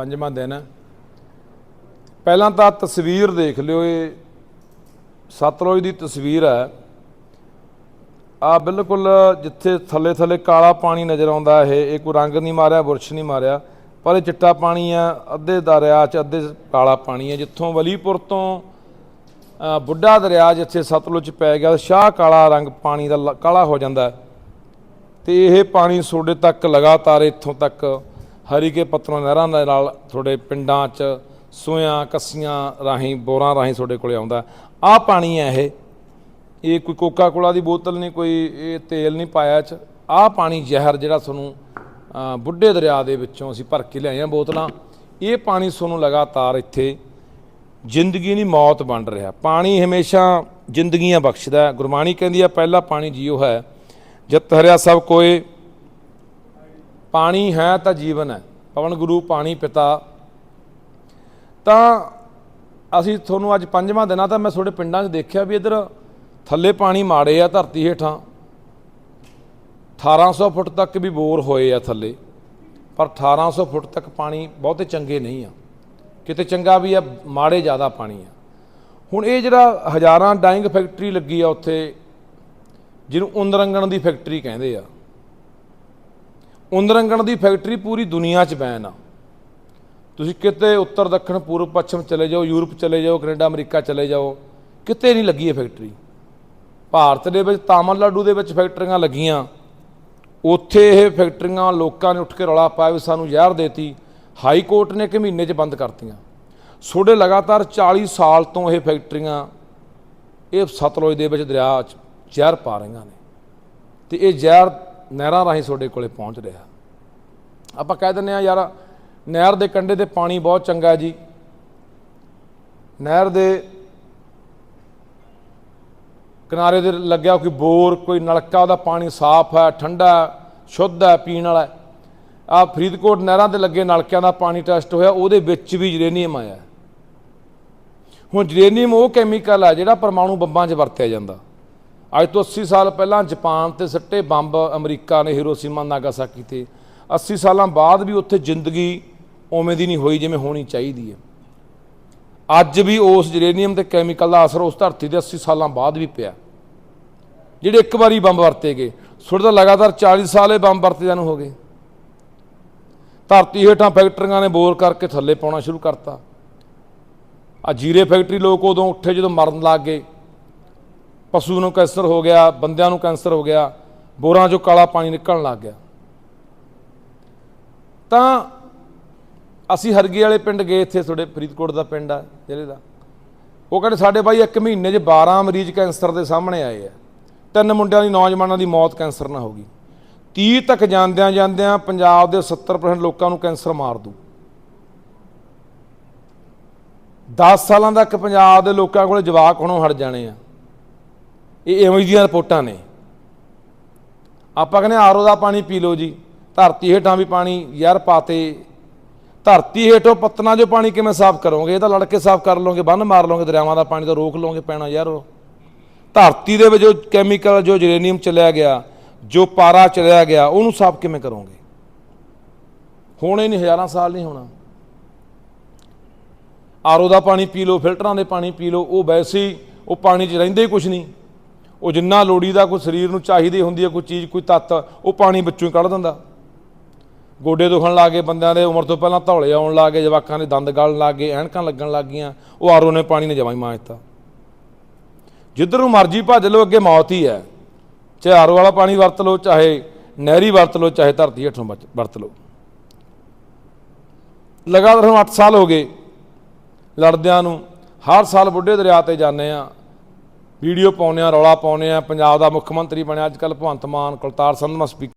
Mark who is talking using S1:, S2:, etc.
S1: ਪੰਜਵਾਂ ਦਿਨ ਪਹਿਲਾਂ ਤਾਂ ਤਸਵੀਰ ਦੇਖ ਲਿਓ, ਇਹ ਸਤਲੁਜ ਦੀ ਤਸਵੀਰ ਹੈ ਆ ਬਿਲਕੁਲ ਜਿੱਥੇ ਥੱਲੇ ਥੱਲੇ ਕਾਲਾ ਪਾਣੀ ਨਜ਼ਰ ਆਉਂਦਾ ਇਹ ਇਹ ਕੋਈ ਰੰਗ ਨਹੀਂ ਮਾਰਿਆ, ਬੁਰਸ਼ ਨਹੀਂ ਮਾਰਿਆ, ਪਰ ਇਹ ਚਿੱਟਾ ਪਾਣੀ ਆ ਅੱਧੇ ਦਰਿਆ 'ਚ ਅੱਧੇ ਕਾਲਾ ਪਾਣੀ ਹੈ, ਜਿੱਥੋਂ ਵਲੀਪੁਰ ਤੋਂ ਬੁੱਢਾ ਦਰਿਆ ਜਿੱਥੇ ਸਤਲੁਜ 'ਚ ਪੈ ਗਿਆ, ਸ਼ਾਹ ਕਾਲਾ ਰੰਗ ਪਾਣੀ ਦਾ ਲ- ਕਾਲਾ ਹੋ ਜਾਂਦਾ ਹੈ। ਤੇ ਇਹ ਪਾਣੀ ਤੁਹਾਡੇ ਤੱਕ ਲਗਾਤਾਰ ਇੱਥੋਂ ਤੱਕ ਹਰੀਕੇ ਪੱਤਰੋਂ ਨਹਿਰਾਂ ਦੇ ਨਾਲ ਤੁਹਾਡੇ ਪਿੰਡਾਂ 'ਚ ਸੂਇਆਂ ਕੱਸੀਆਂ ਰਾਹੀਂ, ਬੋਰਾਂ ਰਾਹੀਂ ਤੁਹਾਡੇ ਕੋਲੇ ਆਉਂਦਾ। ਆਹ ਪਾਣੀ ਹੈ ਇਹ। ਇਹ ਕੋਈ ਕੋਕਾ ਕੋਲਾ ਦੀ ਬੋਤਲ ਨਹੀਂ, ਕੋਈ ਇਹ ਤੇਲ ਨਹੀਂ ਪਾਇਆ 'ਚ। ਆਹ ਪਾਣੀ ਜ਼ਹਿਰ ਜਿਹੜਾ ਤੁਹਾਨੂੰ ਬੁੱਢੇ ਦਰਿਆ ਦੇ ਵਿੱਚੋਂ ਅਸੀਂ ਭਰ ਕੇ ਲਿਆਏ ਹਾਂ ਬੋਤਲਾਂ। ਇਹ ਪਾਣੀ ਤੁਹਾਨੂੰ ਲਗਾਤਾਰ ਇੱਥੇ ਜ਼ਿੰਦਗੀ ਨਹੀਂ ਮੌਤ ਵੰਡ ਰਿਹਾ। ਪਾਣੀ ਹਮੇਸ਼ਾ ਜ਼ਿੰਦਗੀਆਂ ਬਖਸ਼ਦਾ ਗੁਰਬਾਣੀ ਕਹਿੰਦੀ ਹੈ, ਪਹਿਲਾ ਪਾਣੀ ਜੀਉ ਹੈ। ਜਤ ਹਰਿਆ ਸਭ ਕੋਏ। ਪਾਣੀ ਹੈ ਤਾਂ ਜੀਵਨ ਹੈ, ਪਵਨ ਗੁਰੂ, ਪਾਣੀ ਪਿਤਾ। ਤਾਂ ਅਸੀਂ ਤੁਹਾਨੂੰ ਅੱਜ ਪੰਜਵਾਂ ਦਿਨਾਂ ਤਾਂ ਮੈਂ ਤੁਹਾਡੇ ਪਿੰਡਾਂ 'ਚ ਦੇਖਿਆ ਵੀ ਇੱਧਰ ਥੱਲੇ ਪਾਣੀ ਮਾੜੇ ਆ ਧਰਤੀ ਹੇਠਾਂ। 1800 ਫੁੱਟ ਤੱਕ ਵੀ ਬੋਰ ਹੋਏ ਆ ਥੱਲੇ, ਪਰ 1800 ਫੁੱਟ ਤੱਕ ਪਾਣੀ ਬਹੁਤੇ ਚੰਗੇ ਨਹੀਂ ਆ। ਕਿਤੇ ਚੰਗਾ ਵੀ ਆ, ਮਾੜੇ ਜ਼ਿਆਦਾ ਪਾਣੀ ਆ। ਹੁਣ ਇਹ ਜਿਹੜਾ ਹਜ਼ਾਰਾਂ ਡਾਈਂਗ ਫੈਕਟਰੀ ਲੱਗੀ ਆ ਉੱਥੇ, ਜਿਹਨੂੰ ਉੰਦਰੰਗਣ ਦੀ ਫੈਕਟਰੀ ਕਹਿੰਦੇ ਆ। ਉੰਦਰੰਗਣ ਦੀ ਫੈਕਟਰੀ ਪੂਰੀ ਦੁਨੀਆ 'ਚ ਬੈਨ ਆ। ਤੁਸੀਂ ਕਿਤੇ ਉੱਤਰ, ਦੱਖਣ, ਪੂਰਬ, ਪੱਛਮ ਚਲੇ ਜਾਓ, ਯੂਰਪ ਚਲੇ ਜਾਓ, ਕੈਨੇਡਾ, ਅਮਰੀਕਾ ਚਲੇ ਜਾਓ, ਕਿਤੇ ਨਹੀਂ ਲੱਗੀ ਇਹ ਫੈਕਟਰੀ। ਭਾਰਤ ਦੇ ਵਿੱਚ, ਤਾਮਿਲਨਾਡੂ ਦੇ ਵਿੱਚ ਫੈਕਟਰੀਆਂ ਲੱਗੀਆਂ। ਉੱਥੇ ਇਹ ਫੈਕਟਰੀਆਂ ਲੋਕਾਂ ਨੇ ਉੱਠ ਕੇ ਰੌਲਾ ਪਾਇਆ ਵੀ ਸਾਨੂੰ ਜ਼ਹਿਰ ਦੇਤੀ। ਹਾਈ ਕੋਰਟ ਨੇ ਕਿ ਮਹੀਨੇ 'ਚ ਬੰਦ ਕਰਤੀਆਂ। ਸੋਡੇ ਲਗਾਤਾਰ 40 ਸਾਲ ਤੋਂ ਇਹ ਫੈਕਟਰੀਆਂ, ਇਹ ਸਤਲੁਜ ਦੇ ਵਿੱਚ ਦਰਿਆ 'ਚ ਜ਼ਹਿਰ ਪਾ ਰਹੀਆਂ ਨੇ। ਤੇ ਇਹ ਜ਼ਹਿਰ ਨਹਿਰਾਂ ਰਾਹੀਂ ਤੁਹਾਡੇ ਕੋਲੇ ਪਹੁੰਚ ਰਿਹਾ। ਆਪਾਂ ਕਹਿ ਦਿੰਦੇ ਆ ਯਾਰ, ਨਹਿਰ ਦੇ ਕੰਢੇ ਤੇ ਪਾਣੀ ਬਹੁਤ ਚੰਗਾ ਜੀ। ਨਹਿਰ ਦੇ ਕਿਨਾਰੇ ਤੇ ਲੱਗਿਆ ਕੋਈ ਬੋਰ, ਕੋਈ ਨਲਕਾ, ਉਹਦਾ ਪਾਣੀ ਸਾਫ਼ ਹੈ, ਠੰਡਾ ਸ਼ੁੱਧ ਹੈ, ਪੀਣ ਵਾਲਾ ਆ ਫਰੀਦਕੋਟ ਨਹਿਰਾਂ ਤੇ ਲੱਗੇ ਨਲਕਿਆਂ ਦਾ ਪਾਣੀ ਟੈਸਟ ਹੋਇਆ, ਉਹਦੇ ਵਿੱਚ ਵੀ ਜਰੇਨੀਅਮ ਆਇਆ। ਹੁਣ ਜਰੇਨੀਅਮ ਉਹ ਕੈਮੀਕਲ ਆ ਜਿਹੜਾ ਪਰਮਾਣੂ ਬੰਬਾਂ 'ਚ ਵਰਤਿਆ ਜਾਂਦਾ। ਅੱਜ ਤੋਂ 80 ਸਾਲ ਪਹਿਲਾਂ ਜਾਪਾਨ ਤੇ ਸੱਟੇ ਬੰਬ ਅਮਰੀਕਾ ਨੇ ਹੀਰੋਸ਼ੀਮਾ, ਨਾਗਾਸਾਕੀ ਤੇ। 80 ਸਾਲਾਂ ਬਾਅਦ ਵੀ ਉੱਥੇ ਜ਼ਿੰਦਗੀ ਉਵੇਂ ਦੀ ਨਹੀਂ ਹੋਈ ਜਿਵੇਂ ਹੋਣੀ ਚਾਹੀਦੀ ਹੈ। ਅੱਜ ਵੀ ਉਸ ਯੂਰੇਨੀਅਮ ਤੇ ਕੈਮੀਕਲ ਦਾ ਅਸਰ ਉਸ ਧਰਤੀ ਦੇ 80 ਸਾਲਾਂ ਬਾਅਦ ਵੀ ਪਿਆ। ਜਿਹੜੇ ਇੱਕ ਵਾਰੀ ਬੰਬ ਵਰਤੇ ਗਏ ਸੁਣ ਤਾਂ ਲਗਾਤਾਰ 40 ਸਾਲ ਇਹ ਬੰਬ ਵਰਤੇ ਨੂੰ ਹੋ ਗਏ। ਧਰਤੀ ਹੇਠਾਂ ਫੈਕਟਰੀਆਂ ਨੇ ਬੋਰ ਕਰਕੇ ਥੱਲੇ ਪਾਉਣਾ ਸ਼ੁਰੂ ਕਰਤਾ। ਆ ਜੀਰੇ ਫੈਕਟਰੀ ਲੋਕ ਉਦੋਂ ਉੱਠੇ ਜਦੋਂ ਮਰਨ ਲੱਗ ਗਏ। ਪਸ਼ੂ ਨੂੰ ਕੈਂਸਰ ਹੋ ਗਿਆ, ਬੰਦਿਆਂ ਨੂੰ ਕੈਂਸਰ ਹੋ ਗਿਆ, ਬੋਰਾਂ 'ਚੋਂ ਕਾਲਾ ਪਾਣੀ ਨਿਕਲਣ ਲੱਗ ਗਿਆ। ਤਾਂ ਅਸੀਂ ਹਰਗੇ ਵਾਲੇ ਪਿੰਡ ਗਏ ਇੱਥੇ, ਤੁਹਾਡੇ ਫਰੀਦਕੋਟ ਦਾ ਪਿੰਡ ਆ, ਜ਼ਿਲ੍ਹੇ ਦਾ। ਉਹ ਕਹਿੰਦੇ, ਸਾਡੇ ਬਾਈ ਇੱਕ ਮਹੀਨੇ 'ਚ 12 ਮਰੀਜ਼ ਕੈਂਸਰ ਦੇ ਸਾਹਮਣੇ ਆਏ ਆ। ਤਿੰਨ ਮੁੰਡਿਆਂ ਦੀ ਨੌਜਵਾਨਾਂ ਦੀ ਮੌਤ ਕੈਂਸਰ ਨਾਲ ਹੋ ਗਈ। 30 ਤੱਕ ਜਾਂਦਿਆਂ ਜਾਂਦਿਆਂ ਪੰਜਾਬ ਦੇ 70% ਲੋਕਾਂ ਨੂੰ ਕੈਂਸਰ ਮਾਰ ਦੂ 10 ਸਾਲਾਂ ਤੱਕ ਪੰਜਾਬ ਦੇ ਲੋਕਾਂ ਕੋਲ ਜਵਾਕ ਹੋਣੋਂ ਹਟ ਜਾਣੇ ਆ। ਇਹ ਐਵੇਂ ਦੀਆਂ ਰਿਪੋਰਟਾਂ ਨੇ। ਆਪਾਂ ਕਹਿੰਦੇ ਆਰਓ ਦਾ ਪਾਣੀ ਪੀ ਲਓ ਜੀ, ਧਰਤੀ ਹੇਠਾਂ ਵੀ ਪਾਣੀ ਯਾਰ ਪਾਤੇ। ਧਰਤੀ ਹੇਠੋਂ ਪੱਤਨਾ ਜੋ ਪਾਣੀ ਕਿਵੇਂ ਸਾਫ਼ ਕਰੋਗੇ? ਇਹ ਤਾਂ ਲੜ ਕੇ ਸਾਫ਼ ਕਰ ਲਓਗੇ, ਬੰਨ ਮਾਰ ਲਓਗੇ, ਦਰਿਆਵਾਂ ਦਾ ਪਾਣੀ ਤਾਂ ਰੋਕ ਲਓਗੇ ਪੈਣਾ ਯਾਰ ਉਹ। ਧਰਤੀ ਦੇ ਵਿੱਚ ਜੋ ਕੈਮੀਕਲ ਜੋ ਯੂਰੇਨੀਅਮ ਚਲਿਆ ਗਿਆ, ਜੋ ਪਾਰਾ ਚਲਿਆ ਗਿਆ, ਉਹਨੂੰ ਸਾਫ਼ ਕਿਵੇਂ ਕਰੋਗੇ? ਹੋਣੇ ਨਹੀਂ, ਹਜ਼ਾਰਾਂ ਸਾਲ ਨਹੀਂ ਹੋਣਾ। ਆਰਓ ਦਾ ਪਾਣੀ ਪੀ ਲਓ, ਫਿਲਟਰਾਂ ਦੇ ਪਾਣੀ ਪੀ ਲਓ, ਉਹ ਵੈਸੇ ਹੀ ਉਹ ਪਾਣੀ 'ਚ ਰਹਿੰਦੇ ਹੀ ਕੁਝ ਨਹੀਂ। ਉਹ ਜਿੰਨਾ ਲੋੜੀ ਦਾ ਕੋਈ ਸਰੀਰ ਨੂੰ ਚਾਹੀਦੀ ਹੁੰਦੀ ਹੈ, ਕੋਈ ਚੀਜ਼, ਕੋਈ ਤੱਤ, ਉਹ ਪਾਣੀ ਵਿੱਚੋਂ ਹੀ ਕੱਢ ਦਿੰਦਾ। ਗੋਡੇ ਦੁਖਣ ਲੱਗੇ ਬੰਦਿਆਂ ਦੇ, ਉਮਰ ਤੋਂ ਪਹਿਲਾਂ ਧੌਲੇ ਆਉਣ ਲੱਗੇ ਜਵਾਕਾਂ ਦੇ ਦੰਦ ਗਲਣ ਲੱਗੇ ਐਨਕਾਂ ਲੱਗਣ ਲੱਗ ਗਈਆਂ, ਉਹ ਆਰਓ ਨੇ ਪਾਣੀ ਨੇ ਜਮਾਂ ਹੀ ਮਾਰਤਾ ਜਿੱਧਰ ਨੂੰ ਮਰਜ਼ੀ ਭੱਜ ਲਓ, ਅੱਗੇ ਮੌਤ ਹੀ ਹੈ। ਚਾਹੇ ਆਰਓ ਵਾਲਾ ਪਾਣੀ ਵਰਤ ਲਓ, ਚਾਹੇ ਨਹਿਰੀ ਵਰਤ ਲਓ, ਚਾਹੇ ਧਰਤੀ ਹੇਠੋਂ ਵਰਤ- ਵਰਤ ਲਓ। ਲਗਾਤਾਰ ਹੁਣ 8 ਸਾਲ ਹੋ ਗਏ। ਲੜਦਿਆਂ ਨੂੰ ਹਰ ਸਾਲ ਬੁੱਢੇ ਦਰਿਆ ਤੇ ਜਾਂਦੇ ਆ ਵੀਡੀਓ ਪਾਉਂਦੇ ਆ, ਰੌਲਾ ਪਾਉਂਦੇ ਆ, ਪੰਜਾਬ ਦਾ ਮੁੱਖ ਮੰਤਰੀ ਬਣਿਆ ਅੱਜ ਕੱਲ ਭਗਵੰਤ ਮਾਨ, ਕੁਲਤਾਰ ਸੰਧਮਾ ਸਪੀਕਰ